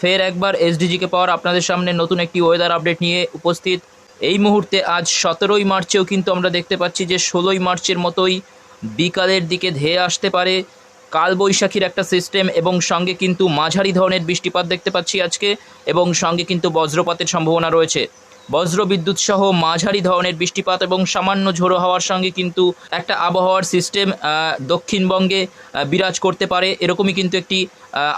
ফের একবার এসডিজিকে পাওয়ার আপনাদের সামনে নতুন একটি ওয়েদার আপডেট নিয়ে উপস্থিত। এই মুহূর্তে আজ সতেরোই মার্চেও কিন্তু আমরা দেখতে পাচ্ছি যে ষোলোই মার্চের মতোই বিকালের দিকে ধেয়ে আসতে পারে কালবৈশাখীর একটা সিস্টেম এবং সঙ্গে কিন্তু মাঝারি ধরনের বৃষ্টিপাত দেখতে পাচ্ছি আজকে এবং সঙ্গে কিন্তু বজ্রপাতের সম্ভাবনা রয়েছে। বজ্র বিদ্যুৎ সহ মাঝারি ধরনের বৃষ্টিপাত এবং সামান্য ঝোড়ো হওয়ার সঙ্গে কিন্তু একটা আবহাওয়ার সিস্টেম দক্ষিণবঙ্গে বিরাজ করতে পারে। এরকমই কিন্তু একটি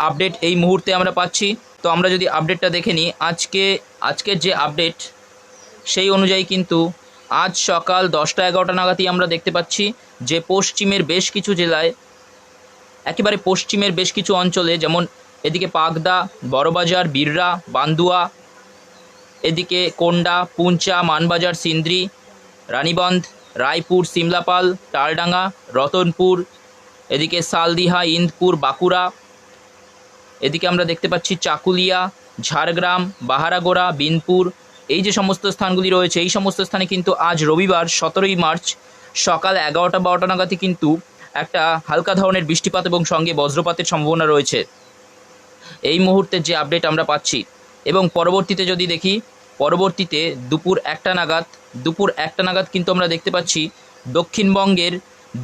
আপডেট এই মুহূর্তে আমরা পাচ্ছি। তো আমরা যদি আপডেটটা দেখে নিই, আজকে, আজকের যে আপডেট সেই অনুযায়ী কিন্তু আজ সকাল দশটা এগারোটা নাগাদই আমরা দেখতে পাচ্ছি যে পশ্চিমের বেশ কিছু জেলায়, একেবারে পশ্চিমের বেশ কিছু অঞ্চলে, যেমন এদিকে পাগদা, বড়বাজার, বিররা, বান্দুয়া, এদিকে কোন্ডা, পুঞ্চা, মানবাজার, সিন্দ্রি, রানীবন্ধ, রায়পুর, সিমলাপাল, তালডাঙ্গা, রতনপুর, এদিকে সালদিহা, ইন্দপুর, বাঁকুড়া এদিকে আমরা দেখতে পাচ্ছি চাকুলিয়া, ঝাড়গ্রাম, বাহারাগোড়া, বিনপুর, এই যে সমস্ত স্থানগুলি রয়েছে, এই সমস্ত স্থানে কিন্তু আজ রবিবার সতেরোই মার্চ সকাল এগারোটা বারোটা নাগাদই কিন্তু একটা হালকা ধরনের বৃষ্টিপাত এবং সঙ্গে বজ্রপাতের সম্ভাবনা রয়েছে। এই মুহূর্তে যে আপডেট আমরা পাচ্ছি এবং পরবর্তীতে যদি দেখি, পরবর্তীতে দুপুর একটা নাগাদ, দুপুর একটা নাগাদ কিন্তু আমরা দেখতে পাচ্ছি দক্ষিণবঙ্গের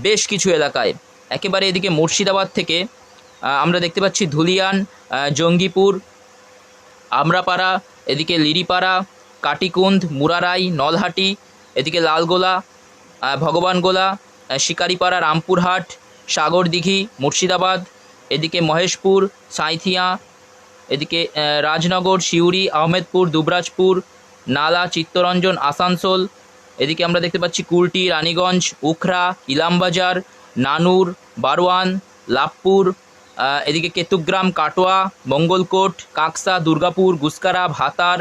বেশ কিছু এলাকায়। একেবারে এদিকে মুর্শিদাবাদ থেকে আমরা দেখতে পাচ্ছি ধুলিয়ান জঙ্গিপুর, আমরাপাড়া, এদিকে লিরিপাড়া, কাটিকুন্দ, মুরারাই, নলহাটি, এদিকে লালগোলা ভগবানগোলা শিকারিপাড়া, রামপুরহাট, সাগরদিঘি, মুর্শিদাবাদ, এদিকে মহেশপুর, সাঁইথিয়া, এদিকে রাজনগর, সিউড়ি, আহমেদপুর, দুবরাজপুর, নালা, চিত্তরঞ্জন, আসানসোল, এদিকে আমরা দেখতে পাচ্ছি কুলটি, রানীগঞ্জ উখরা ইলামবাজার, নানুর, বারোয়ান, লাভপুর এদিকে কেতুগ্রাম কাটোয়া মঙ্গলকোট কাকসা দুর্গাপুর গুসকারা ভাতার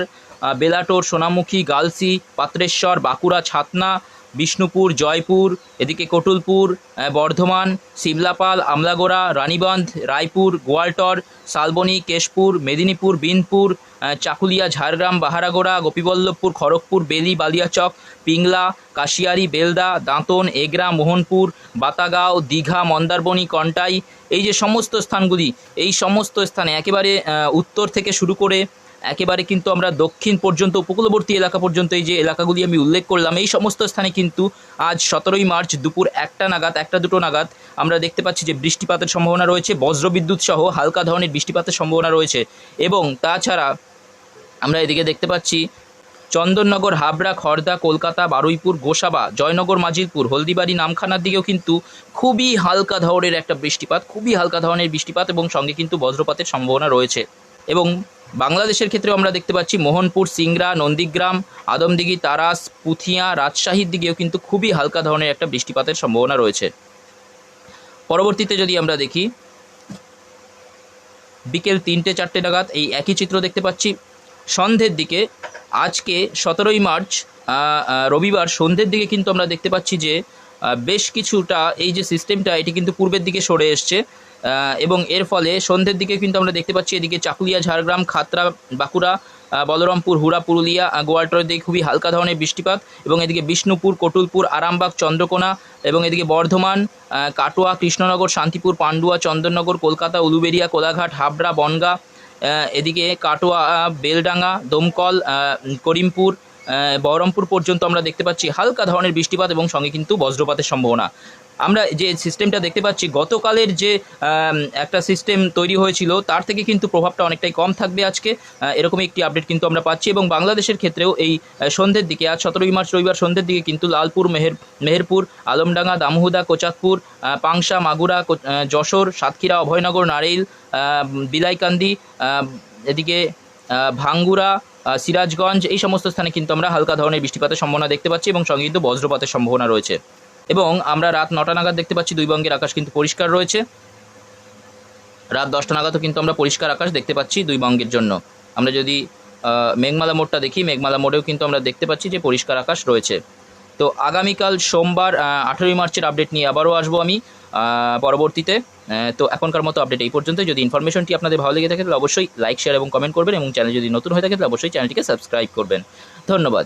বেলাটোর সোনামুখী গালসি পাত্রেশ্বর বাঁকুড়া ছাতনা বিষ্ণুপুর, জয়পুর, এদিকে কটুলপুর বর্ধমান সিমলাপাল আমলাগোড়া, রানীবন্ধ, রায়পুর, গোয়ালটর, শালবনী, কেশপুর, মেদিনীপুর, বিনপুর চাকুলিয়া, ঝাড়গ্রাম, বাহারাগোড়া, গোপীবল্লভপুর, খড়গপুর, বেলি, বালিয়াচক, পিংলা, কাশিয়ারি, বেলদা, দাঁতন, এগরা, মোহনপুর, বাতাগাঁও, দীঘা, মন্দারবনি, কন্টাই, এই যে সমস্ত স্থানগুলি, এই সমস্ত স্থানে একেবারে উত্তর থেকে শুরু করে একেবারে কিন্তু আমরা দক্ষিণ পর্যন্ত, উপকূলবর্তী এলাকা পর্যন্ত এই যে এলাকাগুলি আমি উল্লেখ করলাম, এই সমস্ত স্থানে কিন্তু আজ সতেরোই মার্চ দুপুর একটা নাগাদ, একটা দুটো নাগাদ আমরা দেখতে পাচ্ছি যে বৃষ্টিপাতের সম্ভাবনা রয়েছে, বজ্রবিদ্যুৎ সহ হালকা ধরনের বৃষ্টিপাতের সম্ভাবনা রয়েছে এবং তাছাড়া আমরা এদিকে দেখতে পাচ্ছি চন্দননগর, হাবড়া খড়দা কলকাতা, বারুইপুর, গোসাবা, জয়নগর, মাজিলপুর, হলদিবাড়ি, নামখানার দিকেও কিন্তু খুবই হালকা ধরনের একটা বৃষ্টিপাত, খুবই হালকা ধরনের বৃষ্টিপাত এবং সঙ্গে কিন্তু বজ্রপাতের সম্ভাবনা রয়েছে এবং বাংলাদেশের ক্ষেত্রেও আমরা দেখতে পাচ্ছি মোহনপুর, সিংড়া, নন্দীগ্রাম, আদমদিঘি, তারাস, পুথিয়া, রাজশাহীর দিকেও কিন্তু খুবই হালকা ধরনের একটা বৃষ্টিপাতের সম্ভাবনা রয়েছে। পরবর্তীতে যদি আমরা দেখি, বিকেল তিনটে চারটে নাগাদ এই একই চিত্র দেখতে পাচ্ছি। সন্ধ্যের দিকে, আজকে সতেরোই মার্চ রবিবার সন্ধ্যের দিকে কিন্তু আমরা দেখতে পাচ্ছি যে বেশ কিছুটা এই যে সিস্টেমটা এটি কিন্তু পূর্বের দিকে সরে এসছে। এবং এর ফলে সন্ধ্যের দিকে কিন্তু আমরা দেখতে পাচ্ছি এদিকে চাকুলিয়া, ঝাড়গ্রাম খাতড়া বাঁকুড়া বলরামপুর, হুড়া, পুরুলিয়া গোয়ালটরের দিকে খুবই হালকা ধরনের বৃষ্টিপাত এবং এদিকে বিষ্ণুপুর, কটুলপুর, আরামবাগ, চন্দ্রকোনা এবং এদিকে বর্ধমান কাটোয়া, কৃষ্ণনগর, শান্তিপুর, পান্ডুয়া, চন্দননগর, কলকাতা, উলুবেরিয়া, কোলাঘাট, হাবড়া, বনগাঁ এদিকে কাটোয়া, বেলডাঙ্গা, দমকল করিমপুর বহরমপুর পর্যন্ত আমরা দেখতে পাচ্ছি হালকা ধরনের বৃষ্টিপাত এবং সঙ্গে কিন্তু বজ্রপাতের সম্ভাবনা। আমরা যে সিস্টেমটা দেখতে পাচ্ছি গতকালের যে একটা সিস্টেম তৈরি হয়েছিল তার থেকে কিন্তু প্রভাবটা অনেকটাই কম থাকবে আজকে। আহ, এরকমই একটি আপডেট কিন্তু আমরা পাচ্ছি এবং বাংলাদেশের ক্ষেত্রেও এই সন্ধ্যের দিকে আজ সতেরোই মার্চ রবিবার সন্ধ্যের দিকে কিন্তু লালপুর মেহের মেহেরপুর আলমডাঙ্গা দামহুদা কোচাতপুর পাংশা মাগুরা যশোর সাতক্ষীরা অভয়নগর নারেইল আহ, বিলাইকান্দি এদিকে ভাঙ্গুরা সিরাজগঞ্জ এই সমস্ত স্থানে কিন্তু আমরা হালকা ধরনের বৃষ্টিপাতের সম্ভাবনা দেখতে পাচ্ছি এবং সঙ্গে কিন্তু বজ্রপাতের সম্ভাবনা রয়েছে। এবং আমরা রাত নটা নাগাদ দেখতে পাচ্ছি দুই বঙ্গের আকাশ কিন্তু পরিষ্কার রয়েছে। রাত দশটা নাগাদও কিন্তু আমরা পরিষ্কার আকাশ দেখতে পাচ্ছি দুই বঙ্গের জন্য। আমরা যদি মেঘমালা মোড়টা দেখি, মেঘমালা মোড়েও কিন্তু আমরা দেখতে পাচ্ছি যে পরিষ্কার আকাশ রয়েছে। তো আগামীকাল সোমবার আঠেরোই মার্চের আপডেট নিয়ে আবারও আসব আমি পরবর্তীতে। তো এখনকার মতো আপডেট এই পর্যন্ত যদি ইনফরমেশনটি আপনাদের ভালো লেগে থাকে, তাহলে অবশ্যই লাইক শেয়ার এবং কমেন্ট করবেন এবং চ্যানেল যদি নতুন হয়ে থাকে, তাহলে অবশ্যই চ্যানেলটিকে সাবস্ক্রাইব করবেন। ধন্যবাদ।